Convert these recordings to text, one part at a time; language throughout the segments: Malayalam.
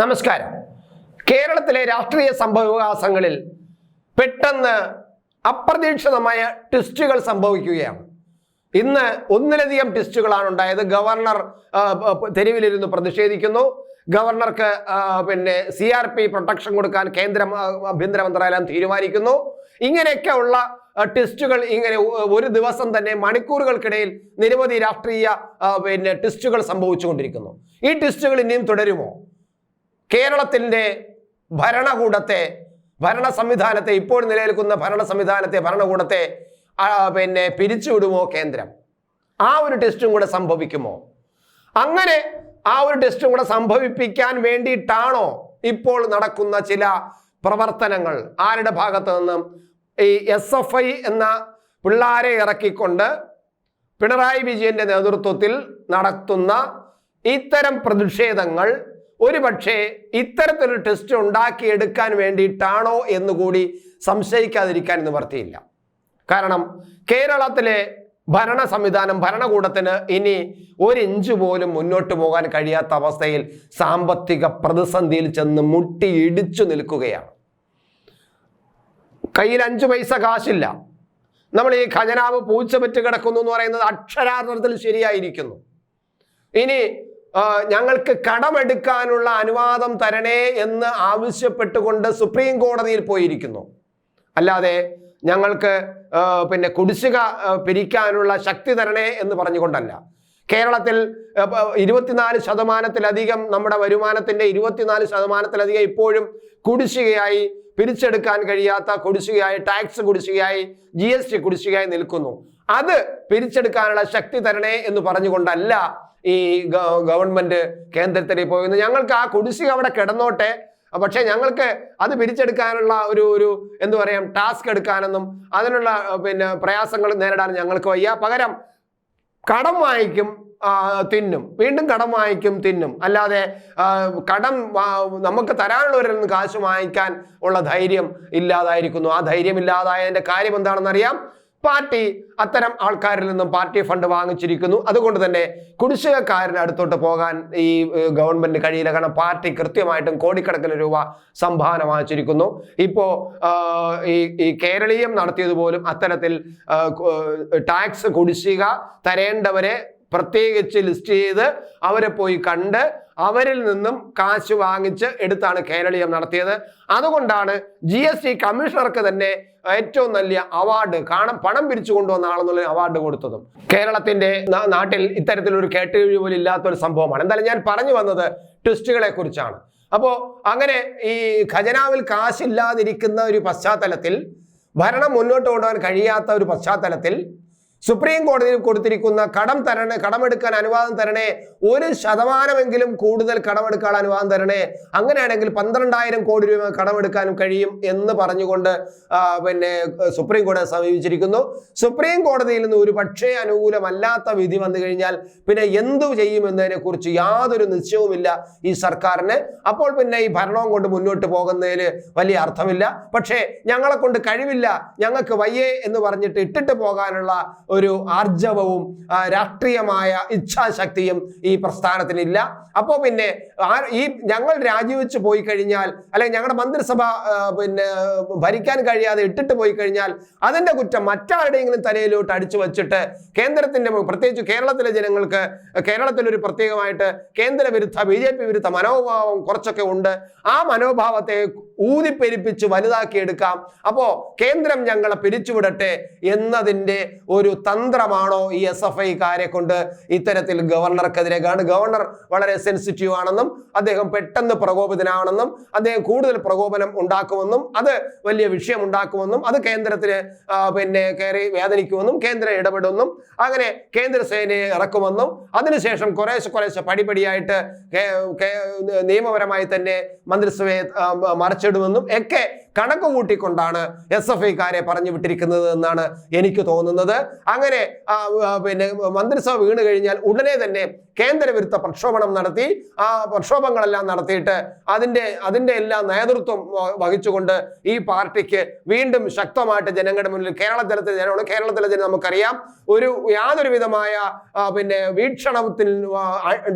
നമസ്കാരം. കേരളത്തിലെ രാഷ്ട്രീയ സംഭവവികാസങ്ങളിൽ പെട്ടെന്ന് അപ്രതീക്ഷിതമായ ട്വിസ്റ്റുകൾ സംഭവിക്കുകയാണ്. ഇന്ന് ഒന്നിലധികം ട്വിസ്റ്റുകളാണ് ഉണ്ടായത്. ഗവർണർ തെരുവിലിരുന്ന് പ്രതിഷേധിക്കുന്നു. ഗവർണർക്ക് പിന്നെ സി ആർ പി പ്രൊട്ടക്ഷൻ കൊടുക്കാൻ കേന്ദ്ര ആഭ്യന്തര മന്ത്രാലയം തീരുമാനിക്കുന്നു. ഇങ്ങനെയൊക്കെ ഉള്ള ടെസ്റ്റുകൾ ഇങ്ങനെ ഒരു ദിവസം തന്നെ മണിക്കൂറുകൾക്കിടയിൽ നിരവധി രാഷ്ട്രീയ പിന്നെ ടെസ്റ്റുകൾ സംഭവിച്ചുകൊണ്ടിരിക്കുന്നു. ഈ ടെസ്റ്റുകൾ ഇനിയും തുടരുമോ? കേരളത്തിന്റെ ഭരണകൂടത്തെ ഭരണ സംവിധാനത്തെ ഇപ്പോൾ നിലനിൽക്കുന്ന ഭരണ സംവിധാനത്തെ ഭരണകൂടത്തെ പിന്നെ പിരിച്ചുവിടുമോ കേന്ദ്രം? ആ ഒരു ടെസ്റ്റും കൂടെ സംഭവിക്കുമോ? അങ്ങനെ ആ ഒരു ടെസ്റ്റും കൂടെ സംഭവിപ്പിക്കാൻ വേണ്ടിയിട്ടാണോ ഇപ്പോൾ നടക്കുന്ന ചില പ്രവർത്തനങ്ങൾ? ആരുടെ ഭാഗത്ത് നിന്നും? ഈ എസ് എഫ് ഐ എന്ന പിള്ളാരെ ഇറക്കിക്കൊണ്ട് പിണറായി വിജയന്റെ നേതൃത്വത്തിൽ നടത്തുന്ന ഇത്തരം പ്രതിഷേധങ്ങൾ ഒരുപക്ഷെ ഇത്തരത്തിലൊരു ടെസ്റ്റ് ഉണ്ടാക്കിയെടുക്കാൻ വേണ്ടിയിട്ടാണോ എന്നുകൂടി സംശയിക്കാതിരിക്കാൻ നിവർത്തിയില്ല കാരണം കേരളത്തിലെ ഭരണ സംവിധാനം ഭരണകൂടത്തിന് ഇനി ഒരു ഇഞ്ച് പോലും മുന്നോട്ട് പോകാൻ കഴിയാത്ത അവസ്ഥയിൽ സാമ്പത്തിക പ്രതിസന്ധിയിൽ ചെന്ന് മുട്ടിയിടിച്ചു നിൽക്കുകയാണ്. കയ്യിൽ അഞ്ചു പൈസ കാശില്ല. നമ്മൾ ഈ ഖജനാവ് പൂച്ചപറ്റ് കിടക്കുന്നു എന്ന് പറയുന്നത് അക്ഷരാർത്ഥത്തിൽ ശരിയായിരിക്കുന്നു. ഇനി ഞങ്ങൾക്ക് കടമെടുക്കാനുള്ള അനുവാദം തരണേ എന്ന് ആവശ്യപ്പെട്ടുകൊണ്ട് സുപ്രീം കോടതിയിൽ പോയിരിക്കുന്നു. അല്ലാതെ ഞങ്ങൾക്ക് പിന്നെ കുടിശ്ശിക പിരിക്കാനുള്ള ശക്തി തരണേ എന്ന് പറഞ്ഞുകൊണ്ടല്ല. കേരളത്തിൽ ഇരുപത്തിനാല് ശതമാനത്തിലധികം നമ്മുടെ വരുമാനത്തിന്റെ ഇരുപത്തിനാല് ശതമാനത്തിലധികം ഇപ്പോഴും കുടിശ്ശികയായി പിരിച്ചെടുക്കാൻ കഴിയാത്ത കുടിശ്ശികയായി ടാക്സ് കുടിശ്ശികയായി ജി എസ് ടി കുടിശ്ശികയായി നിൽക്കുന്നു. അത് പിരിച്ചെടുക്കാനുള്ള ശക്തി തരണേ എന്ന് പറഞ്ഞുകൊണ്ടല്ല ഈ ഗവൺമെന്റ് കേന്ദ്രത്തിലേക്ക് പോയത് ഞങ്ങൾക്ക് ആ കുടിശ്ശിക അവിടെ കിടന്നോട്ടെ. പക്ഷെ ഞങ്ങൾക്ക് അത് പിരിച്ചെടുക്കാനുള്ള ഒരു ഒരു എന്തു പറയാം ടാസ്ക് എടുക്കാനെന്നും അതിനുള്ള പിന്നെ പ്രയാസങ്ങൾ നേരിടാൻ ഞങ്ങൾക്ക് വയ്യ. പകരം കടം വാങ്ങിക്കും തിന്നും. വീണ്ടും കടം വാങ്ങിക്കും തിന്നും. അല്ലാതെ കടം നമുക്ക് തരാനുള്ളവരിൽ നിന്ന് കാശ് വാങ്ങിക്കാൻ ഉള്ള ധൈര്യം ഇല്ലാതായിരിക്കുന്നു. ആ ധൈര്യം ഇല്ലാതായതിന്റെ കാര്യം എന്താണെന്ന് അറിയാം പാർട്ടി അത്തരം ആൾക്കാരിൽ നിന്നും പാർട്ടി ഫണ്ട് വാങ്ങിച്ചിരിക്കുന്നു. അതുകൊണ്ട് തന്നെ കുടിശ്ശികക്കാരുടെ അടുത്തോട്ട് പോകാൻ ഈ ഗവൺമെന്റ് കഴിയില്ല. കാരണം പാർട്ടി കൃത്യമായിട്ടും കോടിക്കണക്കിന് രൂപ സംഭാവന വാങ്ങിച്ചിരിക്കുന്നു. ഇപ്പോ ഈ ഈ കേരളീയം നടത്തിയതുപോലും അത്തരത്തിൽ ടാക്സ് കുടിശ്ശിക തരേണ്ടവരെ പ്രത്യേകിച്ച് ലിസ്റ്റ് ചെയ്ത് അവരെ പോയി കണ്ട് അവരിൽ നിന്നും കാശ് വാങ്ങിച്ച് എടുത്താണ് കേരളീയം നടത്തിയത്. അതുകൊണ്ടാണ് ജി എസ് ടി കമ്മീഷണർക്ക് തന്നെ ഏറ്റവും വലിയ അവാർഡ് കാണാൻ പണം പിരിച്ചു കൊണ്ടുവന്ന ആളെന്നുള്ള അവാർഡ് കൊടുത്തതും. കേരളത്തിന്റെ നാട്ടിൽ ഇത്തരത്തിലൊരു കേട്ടുകഴിവ് പോലും ഇല്ലാത്തൊരു സംഭവമാണ്. എന്തായാലും ഞാൻ പറഞ്ഞു വന്നത് ട്വിസ്റ്റുകളെ കുറിച്ചാണ്. അപ്പോൾ അങ്ങനെ ഈ ഖജനാവിൽ കാശില്ലാതിരിക്കുന്ന ഒരു പശ്ചാത്തലത്തിൽ ഭരണം മുന്നോട്ട് കൊണ്ടുപോകാൻ കഴിയാത്ത ഒരു പശ്ചാത്തലത്തിൽ സുപ്രീം കോടതിയിൽ കൊടുത്തിരിക്കുന്ന കടം തരണേ കടമെടുക്കാൻ അനുവാദം തരണേ ഒരു ശതമാനമെങ്കിലും കൂടുതൽ കടമെടുക്കാൻ അനുവാദം തരണേ അങ്ങനെയാണെങ്കിൽ പന്ത്രണ്ടായിരം കോടി രൂപ കടമെടുക്കാനും കഴിയും എന്ന് പറഞ്ഞുകൊണ്ട് പിന്നെ സുപ്രീം കോടതി സമീപിച്ചിരിക്കുന്നു. സുപ്രീം കോടതിയിൽ നിന്ന് ഒരു പക്ഷേ അനുകൂലമല്ലാത്ത വിധി വന്നു കഴിഞ്ഞാൽ പിന്നെ എന്തു ചെയ്യുമെന്നതിനെ കുറിച്ച് യാതൊരു നിശ്ചയവുമില്ല ഈ സർക്കാരിന്. അപ്പോൾ പിന്നെ ഈ ഭരണവും കൊണ്ട് മുന്നോട്ട് പോകുന്നതിൽ വലിയ അർത്ഥമില്ല. പക്ഷേ ഞങ്ങളെ കൊണ്ട് കഴിവില്ല ഞങ്ങൾക്ക് വയ്യേ എന്ന് പറഞ്ഞിട്ട് ഇട്ടിട്ട് പോകാനുള്ള ഒരു ആർജവവും രാഷ്ട്രീയമായ ഇച്ഛാശക്തിയും ഈ പ്രസ്ഥാനത്തിനില്ല. അപ്പോൾ പിന്നെ ഈ ഞങ്ങൾ രാജിവെച്ച് പോയി കഴിഞ്ഞാൽ അല്ലെങ്കിൽ ഞങ്ങളുടെ മന്ത്രിസഭ പിന്നെ ഭരിക്കാൻ കഴിയാതെ ഇട്ടിട്ട് പോയി കഴിഞ്ഞാൽ അതിന്റെ കുറ്റം മറ്റാരുടെയെങ്കിലും തലയിലോട്ട് അടിച്ചു വച്ചിട്ട് കേന്ദ്രത്തിന്റെ പ്രത്യേകിച്ച് കേരളത്തിലെ ജനങ്ങൾക്ക് കേരളത്തിൽ ഒരു പ്രത്യേകമായിട്ട് കേന്ദ്ര വിരുദ്ധ ബി ജെ പി വിരുദ്ധ മനോഭാവം കുറച്ചൊക്കെ ഉണ്ട്. ആ മനോഭാവത്തെ ഊതിപ്പെരിപ്പിച്ച് വലുതാക്കിയെടുക്കാം. അപ്പോ കേന്ദ്രം ഞങ്ങളെ പിരിച്ചുവിടട്ടെ എന്നതിന്റെ ഒരു തന്ത്രമാണോ ഈ എസ് എഫ് ഐക്കാരെ കൊണ്ട് ഇത്തരത്തിൽ ഗവർണർക്കെതിരെ കാരണം ഗവർണർ വളരെ സെൻസിറ്റീവ് ആണെന്നും അദ്ദേഹം പെട്ടെന്ന് പ്രകോപിതനാണെന്നും അദ്ദേഹം കൂടുതൽ പ്രകോപനം ഉണ്ടാക്കുമെന്നും അത് വലിയ വിഷയം ഉണ്ടാക്കുമെന്നും അത് കേന്ദ്രത്തിന് പിന്നെ കയറി വേദനിക്കുമെന്നും കേന്ദ്രം ഇടപെടുമെന്നും അങ്ങനെ കേന്ദ്രസേനയെ ഇറക്കുമെന്നും അതിനുശേഷം കുറേശ്ശെ കുറേശ്ശെ പടിപടിയായിട്ട് നിയമപരമായി തന്നെ മന്ത്രിസഭയെ മറിച്ചിടുമെന്നും ഒക്കെ കണക്ക് കൂട്ടിക്കൊണ്ടാണ് എസ് എഫ് ഐക്കാരെ പറഞ്ഞു വിട്ടിരിക്കുന്നത് എന്നാണ് എനിക്ക് തോന്നുന്നത്. അങ്ങനെ പിന്നെ മന്ത്രിസഭ വീണ് കഴിഞ്ഞാൽ ഉടനെ തന്നെ കേന്ദ്ര വിരുദ്ധ പ്രക്ഷോഭണം നടത്തി ആ പ്രക്ഷോഭങ്ങളെല്ലാം നടത്തിയിട്ട് അതിന്റെ അതിന്റെ എല്ലാ നേതൃത്വം വഹിച്ചുകൊണ്ട് ഈ പാർട്ടിക്ക് വീണ്ടും ശക്തമായിട്ട് ജനങ്ങളുടെ മുന്നിൽ കേരള കേരളത്തിലത്തെ ജനമാണ് കേരളത്തിലെ ജനം നമുക്കറിയാം. ഒരു യാതൊരു വിധമായ പിന്നെ വീക്ഷണത്തിൽ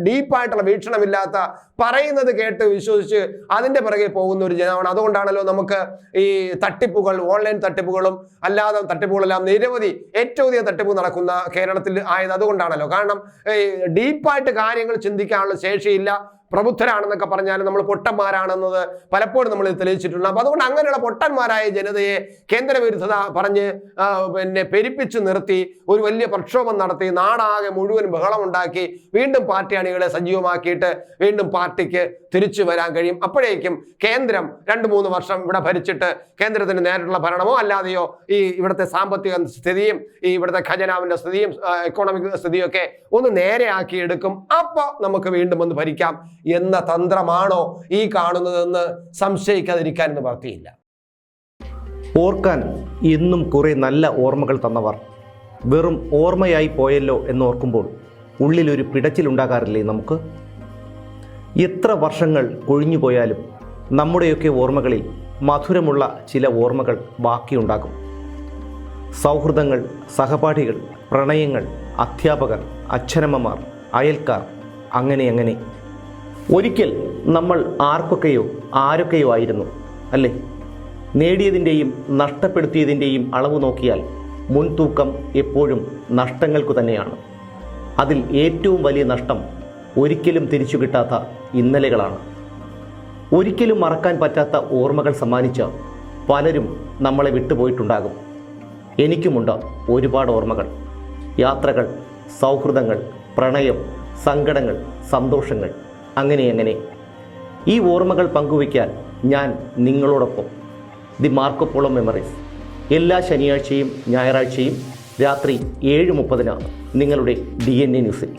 ഡീപ്പായിട്ടുള്ള വീക്ഷണമില്ലാത്ത പറയുന്നത് കേട്ട് വിശ്വസിച്ച് അതിന്റെ പിറകെ പോകുന്ന ഒരു ജനമാണ്. അതുകൊണ്ടാണല്ലോ നമുക്ക് ഈ തട്ടിപ്പുകൾ ഓൺലൈൻ തട്ടിപ്പുകളും അല്ലാതെ തട്ടിപ്പുകളെല്ലാം നിരവധി ഏറ്റവും അധികം തട്ടിപ്പ് നടക്കുന്ന കേരളത്തിൽ ആയത് അതുകൊണ്ടാണല്ലോ. കാരണം ഡീപ്പായിട്ട് കാര്യങ്ങൾ ചിന്തിക്കാനുള്ള ശേഷിയില്ല. പ്രബുദ്ധരാണെന്നൊക്കെ പറഞ്ഞാൽ നമ്മൾ പൊട്ടന്മാരാണെന്നത് പലപ്പോഴും നമ്മൾ തെളിയിച്ചിട്ടുണ്ട്. അപ്പൊ അതുകൊണ്ട് അങ്ങനെയുള്ള പൊട്ടന്മാരായ ജനതയെ കേന്ദ്രവിരുദ്ധത പറഞ്ഞ് പിന്നെ പെരുപ്പിച്ച് നിർത്തി ഒരു വലിയ പ്രക്ഷോഭം നടത്തി നാടാകെ മുഴുവൻ ബഹളമുണ്ടാക്കി വീണ്ടും പാർട്ടി അണികളെ സജീവമാക്കിയിട്ട് വീണ്ടും പാർട്ടിക്ക് തിരിച്ചു വരാൻ കഴിയും. അപ്പോഴേക്കും കേന്ദ്രം രണ്ട് മൂന്ന് വർഷം ഇവിടെ ഭരിച്ചിട്ട് കേന്ദ്രത്തിന് നേരിട്ടുള്ള ഭരണമോ അല്ലാതെയോ ഈ ഇവിടുത്തെ സാമ്പത്തിക സ്ഥിതിയും ഈ ഇവിടുത്തെ ഖജനാവിന്റെ സ്ഥിതിയും എക്കോണമിക് സ്ഥിതിയും ഒക്കെ ഒന്ന് നേരെയാക്കി എടുക്കും. അപ്പോൾ നമുക്ക് വീണ്ടും ഒന്ന് ഭരിക്കാം. എന്ന തന്ത്രമാണോ ഈ കാണുന്നതെന്ന് സംശയിക്കാതിരിക്കാൻ എന്ന് നിവർത്തിയില്ല ഓർക്കാൻ എന്നും കുറെ നല്ല ഓർമ്മകൾ തന്നവർ. വെറും ഓർമ്മയായി പോയല്ലോ എന്നോർക്കുമ്പോൾ ഉള്ളിലൊരു പിടച്ചിലുണ്ടാകാറില്ലേ നമുക്ക്? എത്ര വർഷങ്ങൾ കൊഴിഞ്ഞുപോയാലും നമ്മുടെയൊക്കെ ഓർമ്മകളിൽ മധുരമുള്ള ചില ഓർമ്മകൾ ബാക്കിയുണ്ടാകും. സൗഹൃദങ്ങൾ സഹപാഠികൾ പ്രണയങ്ങൾ അധ്യാപകർ അച്ഛനമ്മമാർ അയൽക്കാർ അങ്ങനെ അങ്ങനെ. ഒരിക്കൽ നമ്മൾ ആർക്കൊക്കെയോ ആരൊക്കെയോ ആയിരുന്നു അല്ലേ? നേടിയതിന്റെയും നഷ്ടപ്പെടുത്തിയതിന്റെയും അളവ് നോക്കിയാൽ മുൻതൂക്കം എപ്പോഴും നഷ്ടങ്ങൾക്കു തന്നെയാണ്. അതിൽ ഏറ്റവും വലിയ നഷ്ടം ഒരിക്കലും തിരിച്ചു കിട്ടാത്ത ഇന്നലകളാണ്. ഒരിക്കലും മറക്കാൻ പറ്റാത്ത ഓർമ്മകൾ സമ്മാനിച്ച പലരും നമ്മളെ വിട്ടുപോയിട്ടുണ്ടാകും. എനിക്കുമുണ്ട് ഒരുപാട് ഓർമ്മകൾ. യാത്രകൾ സൗഹൃദങ്ങൾ പ്രണയം സങ്കടങ്ങൾ സന്തോഷങ്ങൾ. അങ്ങനെ അങ്ങനെ. ഈ ഓർമ്മകൾ പങ്കുവയ്ക്കാൻ ഞാൻ നിങ്ങളോടൊപ്പം. The Marco Polo memories. എല്ലാ ശനിയാഴ്ചയും ഞായറാഴ്ചയും രാത്രി ഏഴ് മുപ്പതിനാണ് നിങ്ങളുടെ ഡി എൻ എ ന്യൂസിൽ.